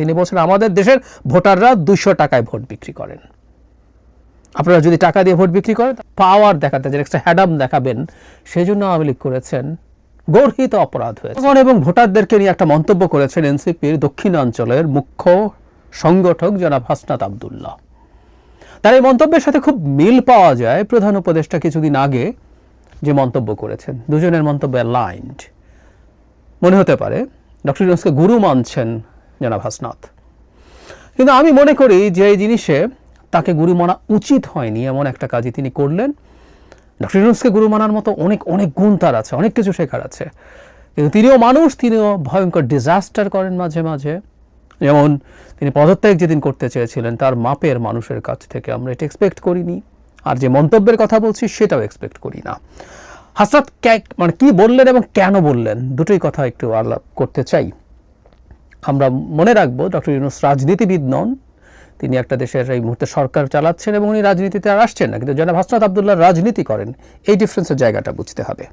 তিনি বলছেন, আমাদের দেশের ভোটাররা দুইশো টাকায় ভোট বিক্রি করেন। আপনারা যদি টাকা দিয়ে ভোট বিক্রি করেন পাওয়ার দেখাতে যে একটা হ্যাডাম দেখাবেন। সেই জন্য আওয়ামী লীগ করেছেন, গর্হিত অপরাধ হয়েছে। এবং ভোটারদেরকে নিয়ে একটা মন্তব্য করেছেন এনসিপির দক্ষিণাঞ্চলের মুখ্য সংগঠক জনাব হাসনাত আবদুল্লাহ। তার এই মন্তব্যের সাথে খুব মিল পাওয়া যায় প্রধান উপদেষ্টা কিছুদিন আগে যে মন্তব্য করেছেন। দুজনের মন্তব্য লাইন্ড মনে হতে পারে, ডক্টর ইউনুসকে গুরু মানছেন জনাব হাসনাত। কিন্তু আমি মনে করি যে এই জিনিসে তাকে গুরু মানা উচিত হয়নি, এমন একটা কাজই তিনি করলেন। ডক্টর ইউনুসকে গুরু মানার মতো অনেক অনেক গুণ তার আছে, অনেক কিছু শেখার আছে। কিন্তু তিনিও মানুষ, তিনিও ভয়ঙ্কর ডিজাস্টার করেন মাঝে মাঝে। যেমন তিনি পদত্যাগ যেদিন করতে চেয়েছিলেন, তার মাপের মানুষের কাছ থেকে আমরা এটা এক্সপেক্ট করিনি। আর যে মন্তব্যের কথা বলছি, সেটাও এক্সপেক্ট করি না। হাসরাত মানে কি বললেন এবং কেন বললেন, দুটোই কথা একটু আলাপ করতে চাই। আমরা মনে রাখব ডক্টর ইউনুস রাজনীতিবিদ নন। তিনি একটা দেশের এই মুহূর্তে সরকার চালাচ্ছেন এবং উনি রাজনীতিতে আর আসছেন না। কিন্তু জনাব হাসনাত আবদুল্লাহ রাজনীতি করেন। এই ডিফারেন্সের জায়গাটা বুঝতে হবে।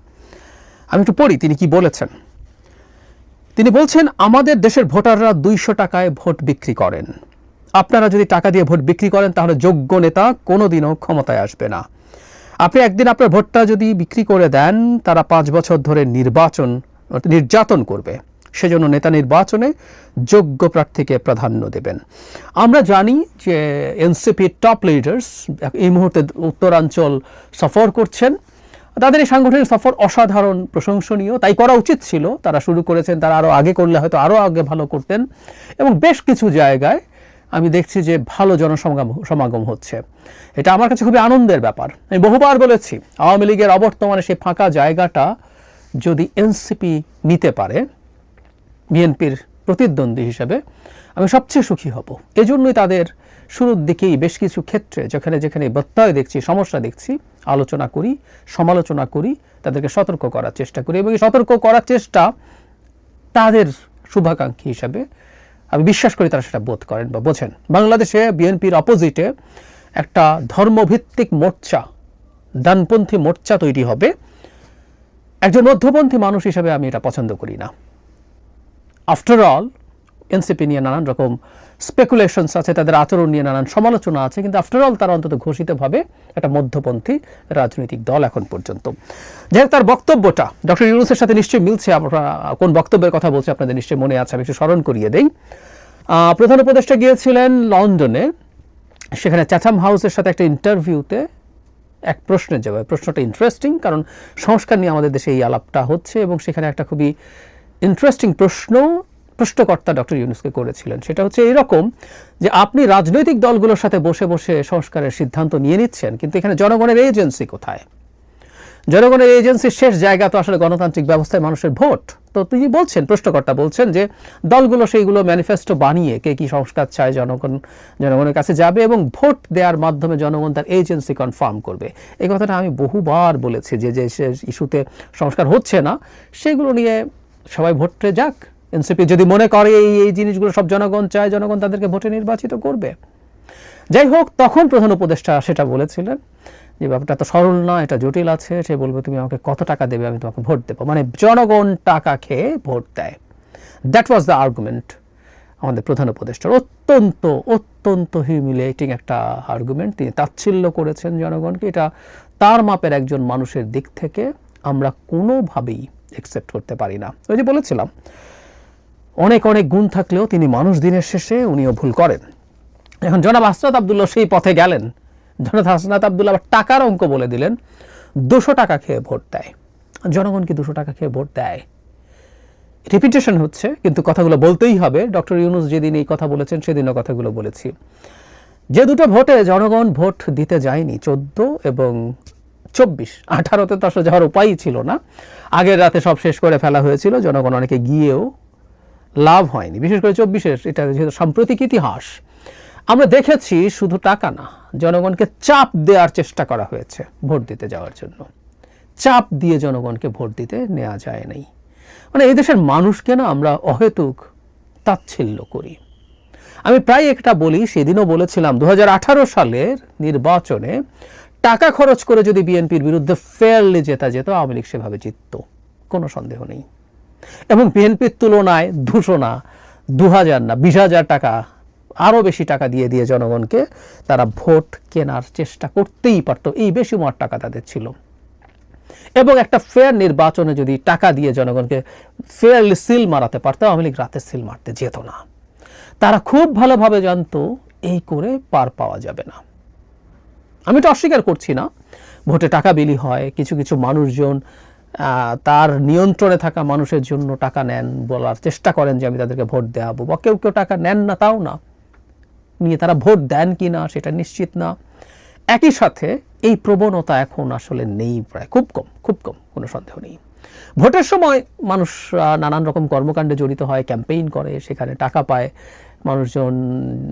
আমি একটু পড়ি, তিনি কি বলেছেন? তিনি বলছেন, আমাদের দেশের ভোটাররা দুইশো টাকায় ভোট বিক্রি করেন। আপনারা যদি টাকা দিয়ে ভোট বিক্রি করেন, তাহলে যোগ্য নেতা কোনোদিনও ক্ষমতায় আসবে না। আপনি একদিন আপনার ভোটটা যদি বিক্রি করে দেন, তারা পাঁচ বছর ধরে নির্বাচন, নির্যাতন করবে। সেজন্য নেতা নির্বাচনে যোগ্য প্রার্থীকে প্রাধান্য দেবেন। আমরা জানি যে এনসিপির টপ লিডার্স এই মুহূর্তে উত্তরাঞ্চল সফর করছেন। তাদের এই সাংগঠনিক সফর অসাধারণ, প্রশংসনীয়। তাই করা উচিত ছিল। তারা শুরু করেছেন, তারা আরও আগে করলে হয়তো আরও আগে ভালো করতেন। এবং বেশ কিছু জায়গায় আমি দেখছি যে ভালো জনসমাগম, সমাগম হচ্ছে। এটা আমার কাছে খুবই আনন্দের ব্যাপার। আমি বহুবার বলেছি, আওয়ামী লীগের অবর্তমানে সেই ফাঁকা জায়গাটা যদি এনসিপি নিতে পারে বিএনপির প্রতিদ্বন্দ্বী হিসেবে আমি সবচেয়ে সুখী হব। এজন্যই তাদের শুরুর দিকেই বেশ কিছু ক্ষেত্রে যেখানে যেখানে ব্যত্যয় দেখছি, সমস্যা দেখছি, আলোচনা করি, সমালোচনা করি, তাদেরকে সতর্ক করার চেষ্টা করি এবং এই সতর্ক করার চেষ্টা তাদের শুভাকাঙ্ক্ষী হিসাবে আমি বিশ্বাস করি তারা সেটা বোধ করেন বা বোঝেন। বাংলাদেশে বিএনপির অপোজিটে একটা ধর্মভিত্তিক মোর্চা, ডানপন্থী মোর্চা তৈরি হবে। একজন মধ্যপন্থী মানুষ হিসাবে আমি এটা পছন্দ করি না। আফটার অল এনসিপি নিয়ে নানান রকম স্পেকুলেশনস আছে, তাদের আচরণ নিয়ে নানান সমালোচনা আছে, কিন্তু আফটার অল তারা অন্তত ঘোষিতভাবে একটা মধ্যপন্থী রাজনৈতিক দল এখন পর্যন্ত। যাই তার বক্তব্যটা ডক্টর ইউনুসের সাথে নিশ্চয়ই মিলছে, আমরা কোন বক্তব্যের কথা বলছে আপনাদের নিশ্চয়ই মনে আছে, আমি একটু স্মরণ করিয়ে দেই। প্রধান উপদেষ্টা গিয়েছিলেন লন্ডনে, সেখানে চ্যাথাম হাউসের সাথে একটা ইন্টারভিউতে এক প্রশ্নের জবাবে, প্রশ্নটা ইন্টারেস্টিং কারণ সংস্কার নিয়ে আমাদের দেশে এই আলাপটা হচ্ছে এবং সেখানে একটা খুবই ইন্টারেস্টিং প্রশ্ন, প্রশ্নকর্তা ডক্টর ইউনুসকে করেছিলেন। সেটা হচ্ছে এরকম যে আপনি রাজনৈতিক দলগুলোর সাথে বসে বসে সংস্কারের সিদ্ধান্ত নিয়ে নিচ্ছেন, কিন্তু এখানে জনগণের এজেন্সি কোথায়? জনগণের এজেন্সির শেষ জায়গা তো আসলে গণতান্ত্রিক ব্যবস্থায় মানুষের ভোট। তো তিনি বলছেন, প্রশ্নকর্তা বলছেন যে দলগুলো সেইগুলো ম্যানিফেস্টো বানিয়ে কে কি সংস্কার চায় জনগণ, জনগণের কাছে যাবে এবং ভোট দেওয়ার মাধ্যমে জনগণ তার এজেন্সি কনফার্ম করবে। এই কথাটা আমি বহুবার বলেছি যে যে ইস্যুতে সংস্কার হচ্ছে না, সেগুলো নিয়ে সবাই ভোটে যাক। এনসিপি যদি মনে করে এই এই জিনিসগুলো সব জনগণ চায়, জনগণ তাদেরকে ভোটে নির্বাচিত করবে। যাই হোক, তখন প্রধান উপদেষ্টা সেটা বলেছিলেন যে ব্যাপারটা তো সরল না, এটা জটিল আছে। সে বলবে, তুমি আমাকে কত টাকা দেবে, আমি তোমাকে ভোট দেবো। মানে জনগণ টাকা খেয়ে ভোট দেয়। দ্যাট ওয়াজ দ্য আর্গুমেন্ট আমাদের প্রধান উপদেষ্টার। অত্যন্ত অত্যন্ত হিউমিলেটিং একটা আর্গুমেন্ট তিনি তাচ্ছিল্য করেছেন জনগণকে। এটা তার মাপের একজন মানুষের দিক থেকে আমরা কোনোভাবেই একসেপ্ট করতে পারি না। ওই যে বলেছিলাম, অনেক অনেক গুণ থাকলেও তিনি মানুষ দিনের শেষে উনিও ভুল করেন। এখন জনাব হাসনাত আবদুল্লাহ সেই পথে গেলেন। জনাব হাসনাত আবদুল্লাহ আবার টাকার অঙ্ক বলে দিলেন, দুশো টাকা খেয়ে ভোট দেয়। জনগণ কি দুশো টাকা খেয়ে ভোট দেয়? রিপিটেশন হচ্ছে, কিন্তু কথাগুলো বলতেই হবে। ডক্টর ইউনুস যেদিন এই কথা বলেছেন, সেদিনও কথাগুলো বলেছি। যে দুটো ভোটে জনগণ ভোট দিতে যায়নি, চোদ্দ এবং চব্বিশ, আঠারোতে তো আসলে যাওয়ার উপায়ই ছিল না। আগের রাতে সব শেষ করে ফেলা হয়েছিল, জনগণ অনেকে গিয়েও লাভ হয়নি। বিশেষ করে চব্বিশের, এটা যেহেতু সাম্প্রতিক ইতিহাস। আমরা দেখেছি শুধু টাকা না, জনগণকে চাপ দেওয়ার চেষ্টা করা হয়েছে ভোট দিতে যাওয়ার জন্য। চাপ দিয়ে জনগণকে ভোট দিতে নেওয়া যায় নাই। মানে এই দেশের মানুষকে না আমরা অহেতুক তাচ্ছিল্য করি। আমি প্রায় একটা বলি, সেদিনও বলেছিলাম দু হাজার আঠারো সালের নির্বাচনে টাকা খরচ করে যদি বিএনপির বিরুদ্ধে ফেয়ারলি জেতা যেত, আওয়ামী লীগ সেভাবে জিতত, কোনো সন্দেহ নেই। এবং বিএনপির তুলনায় দূষণা দু হাজার না, বিশ হাজার টাকা, আরও বেশি টাকা দিয়ে দিয়ে জনগণকে তারা ভোট কেনার চেষ্টা করতেই পারতো, এই বেশি মার টাকা তাদের ছিল। এবং একটা ফেয়ার নির্বাচনে যদি টাকা দিয়ে জনগণকে ফেয়ারলি সিল মারাতে পারতো, আওয়ামী লীগ রাতে সিল মারতে যেত না। তারা খুব ভালোভাবে জানতো, এই করে পার পাওয়া যাবে না। আমি এটা অস্বীকার করছি না। ভোটে টাকা বিলি হয়, কিছু কিছু মানুষজন তার নিয়ন্ত্রণে থাকা মানুষের জন্য টাকা নেন বলার চেষ্টা করেন যে আমি তাদেরকে ভোট দেওয়াবো বা কেউ কেউ টাকা নেন না, তাও না। নিয়ে তারা ভোট দেন কি না সেটা নিশ্চিত না। একই সাথে এই প্রবণতা এখন আসলে নেই প্রায়, খুব কম খুব কম, কোনো সন্দেহ নেই। ভোটের সময় মানুষ নানান রকম কর্মকাণ্ডে জড়িত হয়, ক্যাম্পেইন করে, সেখানে টাকা পায়, মানুষজন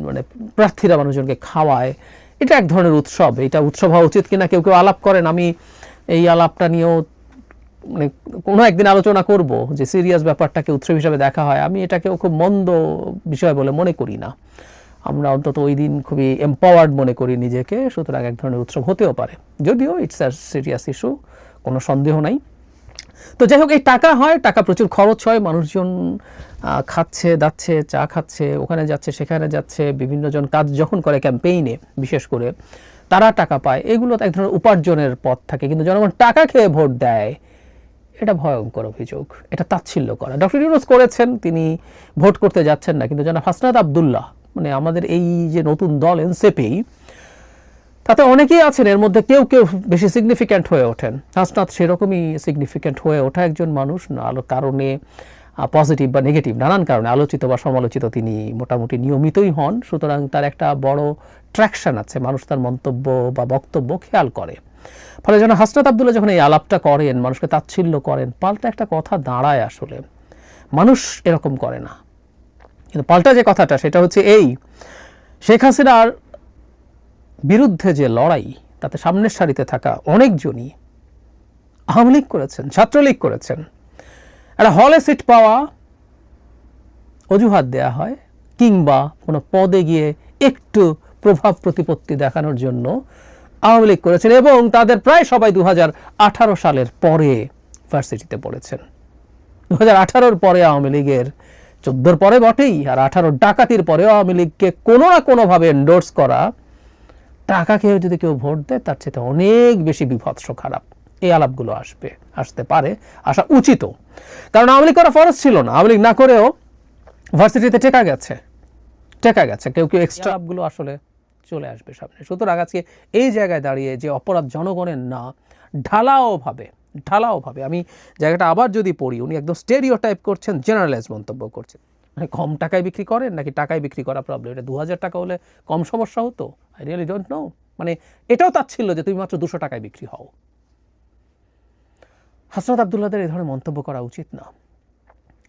মানে প্রার্থীরা মানুষজনকে খাওয়ায় এটা এক ধরনের উৎসব। এটা উৎসব হওয়া উচিত কিনা কেউ কেউ আলাপ করেন। আমি এই আলাপটা নিয়েও মানে কোনো একদিন আলোচনা করব যে সিরিয়াস ব্যাপারটাকে উৎসব হিসাবে দেখা হয়। আমি এটাকেও খুব মন্দ বিষয় বলে মনে করি না। আমরা অন্তত ওই দিন খুবই এম্পাওয়ার্ড মনে করি নিজেকে। সুতরাং এক ধরনের উৎসব হতেও পারে। যদিও ইটস আর সিরিয়াস ইস্যু কোনো সন্দেহ নাই। তো যাই হোক, এই টাকা হয়, টাকা প্রচুর খরচ হয়, মানুষজন খাচ্ছে, দাচ্ছে, চা খাচ্ছে, ওখানে যাচ্ছে, সেখানে যাচ্ছে বিভিন্ন জন কাজ যখন করে ক্যাম্পেইনে, বিশেষ করে, তারা টাকা পায়। এগুলো এক ধরনের উপার্জনের পথ থাকে, কিন্তু জনগণ টাকা খেয়ে ভোট দেয়। এটা ভয়ঙ্কর অভিযোগ, এটা তাচ্ছিল্য করা। ডক্টর ইউনুস করেছেন, তিনি ভোট করতে যাচ্ছেন না, কিন্তু জনাব হাসনাত আবদুল্লাহ মানে আমাদের এই যে নতুন দল, এনসিপি তাতে অনেকেই আছেন, এর মধ্যে কেউ কেউ বেশি সিগনিফিক্যান্ট হয়ে ওঠেন। হাসনাত সেরকমই সিগনিফিক্যান্ট হয়ে ওঠা একজন মানুষ আলো কারণে পজিটিভ বা নেগেটিভ নানান কারণে, আলোচিত বা সমালোচিত তিনি মোটামুটি নিয়মিতই হন, সুতরাং তার একটা বড় ট্র্যাকশন আছে, মানুষ তার মন্তব্য বা বক্তব্য খেয়াল করে। ফলে যেন হাসনাত আবদুল্লাহ যখন এই আলাপটা করেন, মানুষকে তাচ্ছিল্য করেন, পাল্টা একটা কথা দাঁড়ায় আসলে। মানুষ এরকম করে না। কিন্তু পাল্টা যে কথাটা, সেটা হচ্ছে এই, শেখ হাসিনার বিরুদ্ধে যে লড়াই, তাতে সামনের সারিতে থাকা অনেকজনই আওয়ামী লীগ করেছেন, ছাত্রলীগ করেছেন। একটা হলে সিট পাওয়া অজুহাত দেয়া হয়, কিংবা কোনো পদে গিয়ে একটু প্রভাব প্রতিপত্তি দেখানোর জন্য আওয়ামী লীগ করেছেন এবং তাদের প্রায় সবাই দু হাজার আঠারো সালের পরে ভার্সিটিতে পড়েছেন। দু হাজার আঠারোর পরে আওয়ামী লীগের চোদ্দোর পরে বটেই, আর আঠারো ডাকাতির পরেও আওয়ামী লীগকে কোনো না কোনোভাবে এন্ডোর্স করা টাকা খেয়ে যদি কেউ ভোট দেয়, তার চেয়ে অনেক বেশি বিভৎস খারাপ। এই আলাপগুলো আসবে, আসতে পারে, আসা উচিত। কারণ আওয়ামী লীগ করা ফরজ ছিল না। আওয়ামী লীগ না করেও ভার্সিটিতে টেকা গেছে। টেকা গেছে। কেউ কেউ এক্সট্রা আলাপগুলো আসলে চলে আসবে সামনে। সুতরাং আজকে এই জায়গায় দাঁড়িয়ে যে অপরাধ জনগণের না ঢালাওভাবে ঢালাওভাবে আমি জায়গাটা আবার যদি পড়ি, উনি একদম স্টেরিও টাইপ করছেন জেনারেলাইজ মন্তব্য করছেন। মানে কম টাকায় বিক্রি করেন নাকি টাকায় বিক্রি করা প্রবলেম এটা দু হাজার টাকা হলে কম সমস্যা হতো? আই রিয়েলি ডোন্ট নো মানে এটাও তার ছিল যে তুমি মাত্র দুশো টাকায় বিক্রি হও। হাসরত আবদুল্লাদের এই ধরনের মন্তব্য করা উচিত না।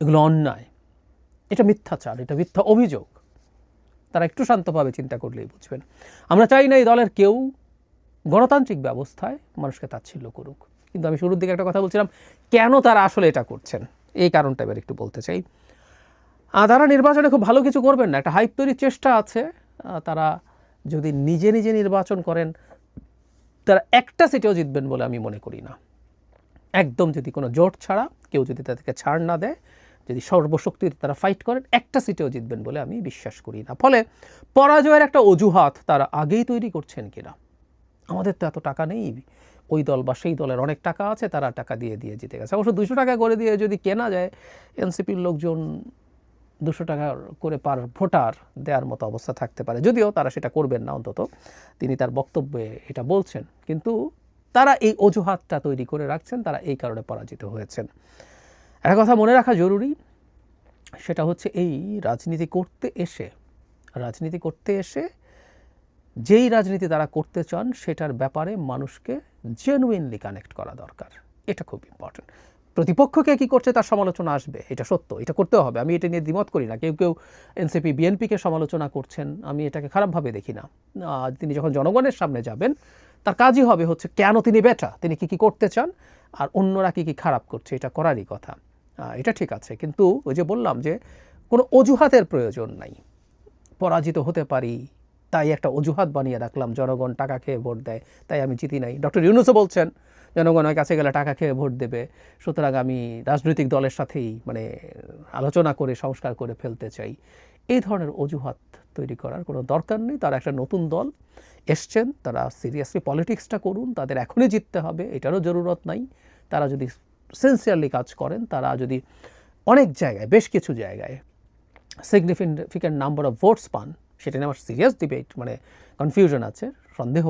এগুলো অন্যায়। এটা মিথ্যাচার, এটা মিথ্যা অভিযোগ। তারা একটু শান্তভাবে চিন্তা করলেই বুঝবেন। আমরা চাই না এই দলের কেউ গণতান্ত্রিক ব্যবস্থায় মানুষকে তাচ্ছিল্য করুক। কিন্তু আমি শুরুর দিকে একটা কথা বলছিলাম, কেন তারা আসলে এটা করছেন? এই কারণটা এবার একটু বলতে চাই। তারা নির্বাচনে খুব ভালো কিছু করবেন না। একটা হাইপ তৈরির চেষ্টা আছে। তারা যদি নিজে নিজে নির্বাচন করেন, তারা একটা সিটেও জিতবেন বলে আমি মনে করি না। একদম যদি কোনো জোট ছাড়া, কেউ যদি তাদেরকে ছাড় না দেয়, যদি সর্বশক্তিতে তারা ফাইট করেন, একটা সিটেও জিতবেন বলে আমি বিশ্বাস করি না। ফলে পরাজয়ের একটা অজুহাত তারা আগেই তৈরি করছেন কিনা, আমাদের তো এত টাকা নেই। ওই দল বা সেই দলের অনেক টাকা আছে, তারা টাকা দিয়ে দিয়ে জিতে গেছে। অবশ্য দুশো টাকা করে দিয়ে যদি কেনা যায়, এনসিপির লোকজন দুশো টাকা করে পার ভোটার দেওয়ার মতো অবস্থা থাকতে পারে। যদিও তারা সেটা করবেন না অন্তত। তিনি তার বক্তব্যে এটা বলছেন। কিন্তু তারা এই অজুহাতটা তৈরি করে রাখছেন, তারা এই কারণে পরাজিত হয়েছেন। একটা কথা মনে রাখা জরুরি, সেটা হচ্ছে এই রাজনীতি করতে এসে, রাজনীতি করতে এসে যেই রাজনীতি তারা করতে চান, সেটার ব্যাপারে মানুষকে জেনুইনলি কানেক্ট করা দরকার। এটা খুব ইম্পর্টেন্ট প্রতিপক্ষকে কি করছে তার সমালোচনা আসবে? এটা সত্য, এটা করতে হবে। আমি এটা নিয়ে দ্বিমত করি না। কেউ কেউ এনসিপি, বিএনপিকে সমালোচনা করছেন, আমি এটাকে খারাপভাবে দেখি না। তিনি যখন জনগণের সামনে যাবেন, তার কাজই হবে হচ্ছে কেন তিনি বেটা? তিনি কি কি করতে চান? আর অন্যরা কি কি খারাপ করছে? এটা করারই কথা। এটা ঠিক আছে। কিন্তু ওই যে বললাম যে কোনো অজুহাতের প্রয়োজন নাই। পরাজিত হতে পারি তাই একটা অজুহাত বানিয়ে রাখলাম, জনগণ টাকা খেয়ে ভোট দেয়। তাই আমি জিতি নাই। ডক্টর ইউনুসও বলছেন জনগণের কাছে গেলে টাকা খেয়ে ভোট দেবে। সুতরাং আমি রাজনৈতিক দলের সাথেই মানে আলোচনা করে, সংস্কার করে ফেলতে চাই। এই ধরনের অজুহাত তৈরি করার কোনো দরকার নেই। তারা একটা নতুন দল এসছেন, তারা সিরিয়াসলি পলিটিক্সটা করুন, তাদের এখনই জিততে হবে, এটারও জরুরত নাই। তারা যদি সিনসিয়ারলি কাজ করেন, তারা যদি অনেক জায়গায়, বেশ কিছু জায়গায় সিগনিফিকেন্ট নাম্বার অফ ভোটস পান সেটা নিয়ে আমার সিরিয়াস ডিবেট মানে কনফিউশন আছে সন্দেহ